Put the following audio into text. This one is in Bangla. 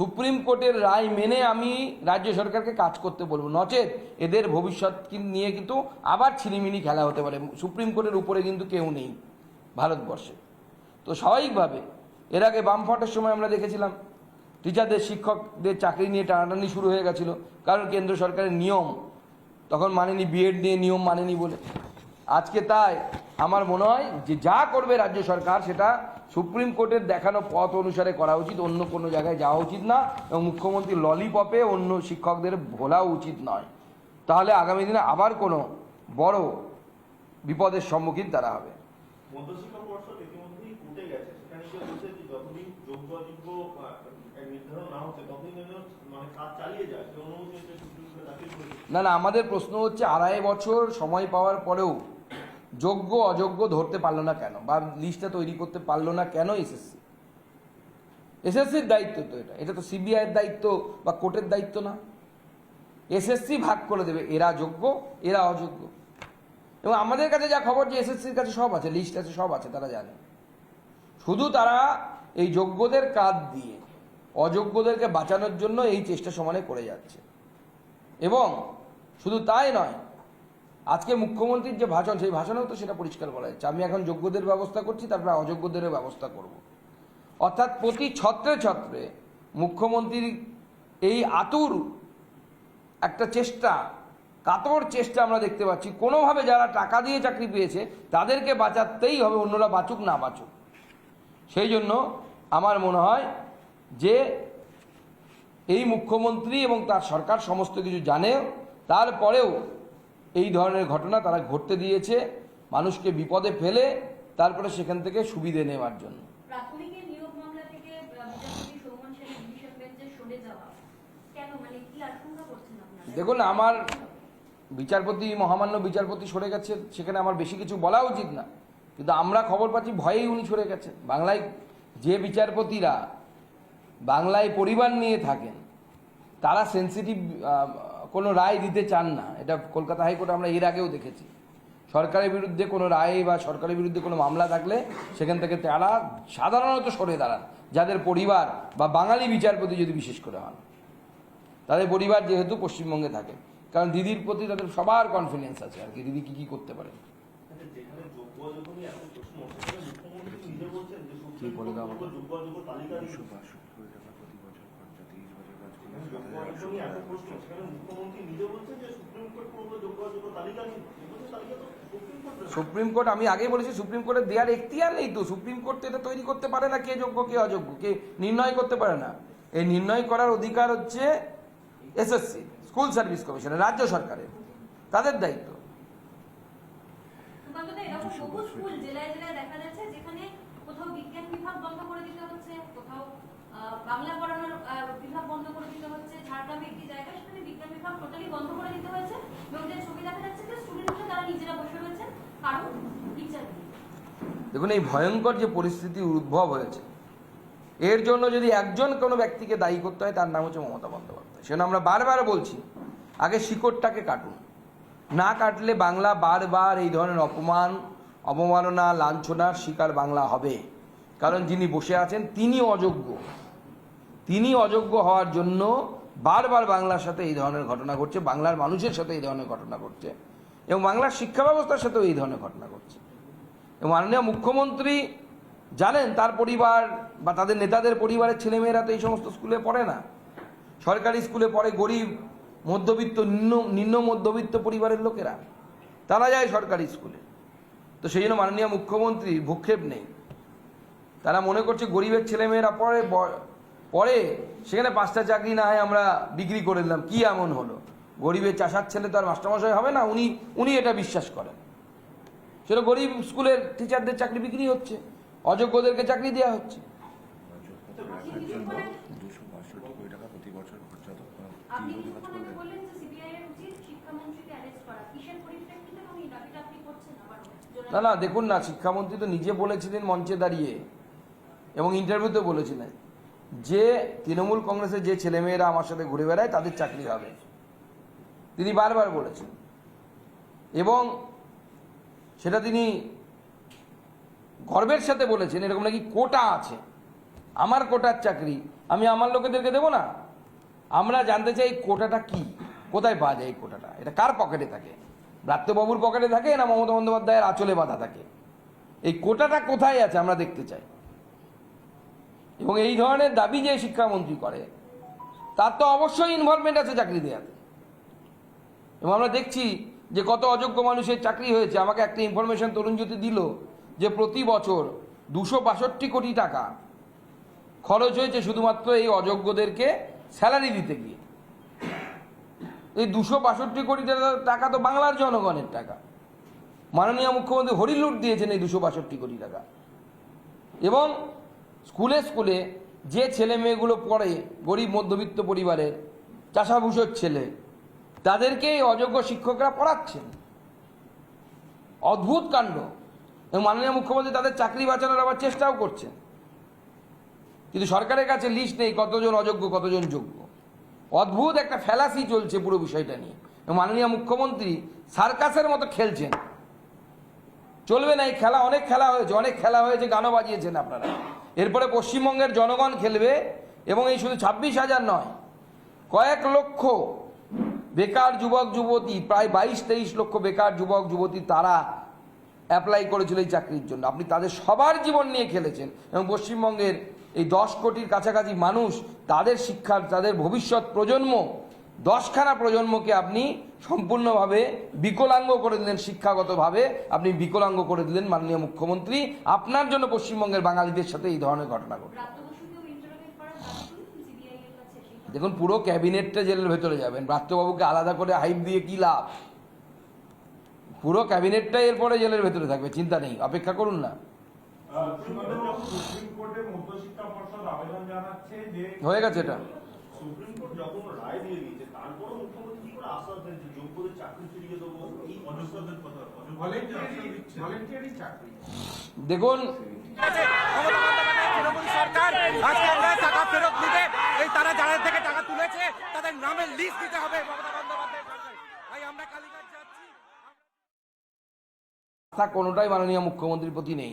সুপ্রিম কোর্টের রায় মেনে আমি রাজ্য সরকারকে কাজ করতে বলব। নচেত এদের ভবিষ্যৎ নিয়ে কিন্তু আবার ছিনিমিনি খেলা হতে পারে। সুপ্রিম কোর্টের উপরে কিন্তু কেউ নেই ভারতবর্ষে। তো স্বাভাবিকভাবে এর আগে বামফ্রন্টের সময় আমরা দেখেছিলাম টিচারদের শিক্ষকদের চাকরি নিয়ে টানাটানি শুরু হয়ে গেছিল। কারণ কেন্দ্র সরকারের নিয়ম, তখন মানেনি বিএড নিয়ে, নিয়ম মানেনি বলে। আজকে তাই আমার মনে হয় যে যা করবে রাজ্য সরকার সেটা সুপ্রিম কোর্টের দেখানো পথ অনুসারে করা উচিত অন্য কোনো জায়গায় যাওয়া উচিত না এবং মুখ্যমন্ত্রী ললিপপে অন্য শিক্ষকদের ভোলা উচিত নয়। তাহলে আগামী দিনে আবার কোনো বড় বিপদের সম্মুখীন তারা হবে। মানে না না আমাদের প্রশ্ন হচ্ছে আড়াই বছর সময় পাওয়ার পরেও যোগ্য, অযোগ্য ধরতে পারল না কেন? বা লিস্টটা তৈরি করতে পারল না কেন এসএসসি এসএসসির দায়িত্ব তো এটা। এটা তো সিবিআইয়ের দায়িত্ব বা কোর্টের দায়িত্ব না। এসএসসি ভাগ করে দেবে। এরা যোগ্য, এরা অযোগ্য। এবং আমাদের কাছে যা খবর যে এসএসসির কাছে সব আছে লিস্ট আছে, সব আছে, তারা জানে। শুধু তারা এই যোগ্যদের কাজ দিয়ে, অযোগ্যদেরকে বাঁচানোর জন্য এই চেষ্টা সমানে করে যাচ্ছে। এবং শুধু তাই নয় আজকে মুখ্যমন্ত্রীর যে ভাষণ, সেই ভাষণেও তো সেটা পরিষ্কার বলা যাচ্ছে। আমি এখন যোগ্যদের ব্যবস্থা করছি, তারপরে অযোগ্যদেরও ব্যবস্থা করব। অর্থাৎ প্রতি ছত্রে ছত্রে মুখ্যমন্ত্রীর এই আতুর একটা চেষ্টা, কাতর চেষ্টা আমরা দেখতে পাচ্ছি। কোনোভাবে যারা টাকা দিয়ে চাকরি পেয়েছে, তাদেরকে বাঁচাতেই হবে, অন্যরা বাঁচুক, না বাঁচুক। সেই জন্য আমার মনে হয় যে এই মুখ্যমন্ত্রী এবং তার সরকার সমস্ত কিছু জানে, তারপরেও এই ধরনের ঘটনা তারা ঘটতে দিয়েছে মানুষকে বিপদে ফেলে তারপরে সেখান থেকে সুবিধে নেওয়ার জন্য। মানে দেখুন আমার বিচারপতি মহামান্য বিচারপতি সরে গেছে সেখানে আমার বেশি কিছু বলা উচিত না। কিন্তু আমরা খবর পাচ্ছি ভয়েই উনি সরে গেছেন। বাংলায় যে বিচারপতিরা বাংলায় পরিবার নিয়ে থাকেন তারা সেন্সিটিভ কোনো রায় দিতে চান না। এটা কলকাতা হাইকোর্টে আমরা এর আগেও দেখেছি। সরকারের বিরুদ্ধে কোনো রায় বা সরকারের বিরুদ্ধে কোনো মামলা থাকলে সেখান থেকে তারা সাধারণত সরে দাঁড়ান যাদের পরিবার বা বাঙালি বিচারপতি যদি বিশেষ করে হন। তাদের পরিবার যেহেতু পশ্চিমবঙ্গে থাকে কারণ দিদির প্রতি তাদের সবার কনফিডেন্স আছে আর কি দিদি কি কি করতে পারে। আচ্ছা, যেখানে যোগ্য সুপ্রিম কোর্ট, আমি আগেই বলেছি, সুপ্রিম কোর্টের দেওয়ার এখতিয়ার নেই তো। সুপ্রিম কোর্ট এটা তৈরি করতে পারে না, কে যোগ্য, কে অযোগ্য, কে নির্ণয় করতে পারে না। এই নির্ণয় করার অধিকার হচ্ছে এসএসসি স্কুল সার্ভিস কমিশনের রাজ্য সরকারের, তাদের দায়িত্ব। কোথাও বিজ্ঞান বিভাগ বন্ধ করে দিতে হচ্ছে, কোথাও আহ, বাংলা পড়ানোর আহ, বিভাগ বন্ধ করে দিতে হচ্ছে ঝাড়গ্রামে একটি জায়গা সেখানে বিজ্ঞান বিভাগ টোটালি বন্ধ করে দিতে হয়েছে এবং যে ছবি দেখা যাচ্ছে যে স্টুডেন্টরা তারা নিজেরা বসে রয়েছেন, কারণ টিচার দেখুন, এই ভয়ঙ্কর যে পরিস্থিতি উদ্ভব হয়েছে, এর জন্য যদি একজন কোনো ব্যক্তিকে দায়ী করতে হয়, তার নাম হচ্ছে মমতা বন্দ্যোপাধ্যায়। সেজন্য আমরা বারবার বলছি, আগে শিকড়টাকে কাটুন। না কাটলে বাংলা বারবার এই ধরনের অপমান, অবমাননা, লাঞ্ছনার শিকার বাংলা হবে। কারণ যিনি বসে আছেন, তিনি অযোগ্য। তিনি অযোগ্য হওয়ার জন্য বারবার বাংলার সাথে এই ধরনের ঘটনা ঘটছে, বাংলার মানুষের সাথে এই ধরনের ঘটনা ঘটছে, এবং বাংলার শিক্ষা ব্যবস্থার সাথেও এই ধরনের ঘটনা ঘটছে। এবং মাননীয় মুখ্যমন্ত্রী জানেন তার পরিবার বা তাদের নেতাদের পরিবারের ছেলেমেয়েরা তো এই সমস্ত স্কুলে পড়ে না। সরকারি স্কুলে পড়ে গরিব, মধ্যবিত্ত, নিম্ন নিম্ন মধ্যবিত্ত পরিবারের লোকেরা। তারা যায় সরকারি স্কুলে। তো সেই জন্য মাননীয় মুখ্যমন্ত্রী ভূক্ষেপ নেই। তারা মনে করছে গরিবের ছেলেমেয়েরা পড়ে পড়ে সেখানে পাঁচটা চাকরি না হয় আমরা বিক্রি করে দিলাম কি এমন হলো? গরিবের চাষার ছেলে তো আর মাস্টারমশাই হবে না উনি উনি এটা বিশ্বাস করেন। সেটা গরিব স্কুলের টিচারদের চাকরি বিক্রি হচ্ছে অযোগ্যদেরকে চাকরি দেওয়া হচ্ছে। না না দেখুন না শিক্ষামন্ত্রী তো নিজে বলেছিলেন মঞ্চে দাঁড়িয়ে এবং ইন্টারভিউতে বলেছিলেন। যে তৃণমূল কংগ্রেসের যে ছেলেমেয়েরা আমার সাথে ঘুরে বেড়ায়, তাদের চাকরি হবে। তিনি বারবার বলেছেন। এবং সেটা তিনি গর্বের সাথে বলেছেন, এরকম নাকি কোটা আছে। আমার কোটার চাকরি, আমি আমার লোকেদেরকে দেবো না। আমরা জানতে চাই কোটাটা কি? কোথায় পাওয়া যায় এই কোটাটা? এটা কার পকেটে থাকে? ব্রাত্যবাবুর পকেটে থাকে না মমতা বন্দ্যোপাধ্যায়ের আঁচলে বাঁধা থাকে? এই কোটাটা কোথায় আছে আমরা দেখতে চাই। এবং এই ধরনের দাবি যে শিক্ষামন্ত্রী করে, তার তো অবশ্যই ইনভলভমেন্ট আছে চাকরি দেওয়াতে এবং আমরা দেখছি যে কত অযোগ্য মানুষের চাকরি হয়েছে। আমাকে একটা ইনফরমেশন তরুণজ্যোতি দিল যে প্রতি বছর দুশো বাষট্টি কোটি টাকা খরচ হয়েছে শুধুমাত্র এই অযোগ্যদেরকে স্যালারি দিতে গিয়ে। এই দুশো বাষট্টি কোটি টাকা- তো বাংলার জনগণের টাকা। মাননীয় মুখ্যমন্ত্রী হরিলুট দিয়েছেন এই দুশো বাষট্টি কোটি টাকা। এবং স্কুলে স্কুলে যে ছেলে মেয়েগুলো পড়ে গরিব মধ্যবিত্ত পরিবারের চাষাভূষর ছেলে তাদেরকে এই অযোগ্য শিক্ষকরা পড়াচ্ছেন। অদ্ভুত কাণ্ড। এবং মাননীয় মুখ্যমন্ত্রী তাদের চাকরি বাঁচানোর আবার চেষ্টাও করছেন। কিন্তু সরকারের কাছে লিস্ট নেই কতজন অযোগ্য, কতজন যোগ্য। অদ্ভুত একটা ফেলাসি চলছে পুরো বিষয়টা নিয়ে। মাননীয় মুখ্যমন্ত্রী সার্কাসের মতো খেলছেন। চলবে না, এই খেলা অনেক খেলা হয়েছে, অনেক খেলা হয়েছে, গানও বাজিয়েছেন আপনারা। এরপরে পশ্চিমবঙ্গের জনগণ খেলবে এবং এই শুধু ছাব্বিশ হাজার নয়, কয়েক লক্ষ বেকার যুবক, যুবতী, প্রায় বাইশ, তেইশ লক্ষ বেকার যুবক, যুবতী তারা অ্যাপ্লাই করেছিল এই চাকরির জন্য। আপনি তাদের সবার জীবন নিয়ে খেলেছেন এবং পশ্চিমবঙ্গের এই দশ কোটির কাছাকাছি মানুষ তাদের শিক্ষার, তাদের ভবিষ্যৎ প্রজন্ম দশখানা প্রজন্মকে আপনি সম্পূর্ণভাবে বিকলাঙ্গ করে দিলেন শিক্ষাগতভাবে আপনি বিকলাঙ্গ করে দিলেন মাননীয় মুখ্যমন্ত্রী। আপনার জন্য পশ্চিমবঙ্গের বাঙালিদের সাথে এই ধরনের ঘটনা ঘটে। ব্রাত্য বসুকেও ইন্টারোগেট করার দাবি সিবিআই এর কাছে সেই দেখুন পুরো ক্যাবিনেটটা জেলের ভেতরে যাবেন। ব্রাত্যবাবুকে আলাদা করে হাইপ দিয়ে কি লাভ? পুরো ক্যাবিনেটটাই এরপরে জেলের ভেতরে থাকবে চিন্তা নেই অপেক্ষা করুন না। হয়ে গেছে এটা। সুপ্রিম কোর্ট যখন রায় দিয়ে দিয়েছে তারপরও মুখ্যমন্ত্রী কি করে আশ্বাস দেন যে যোগ্যদের চাকরি ফিরিয়ে দেবো? এই অযোগ্যদের কথা ভলেন্টিয়ারি ভলেন্টিয়ারি চাকরি। দেখুন তৃণমূল সরকার আজকে আমরা টাকা ফেরত নিতে এই তারা যাদের থেকে টাকা তুলেছে তাদের নামের লিস্ট দিতে হবে মমতা বন্দ্যোপাধ্যায় তাই আমরা কালীঘাট যাচ্ছি। আস্থা কোনোটাই মাননীয় মুখ্যমন্ত্রীর প্রতি নেই।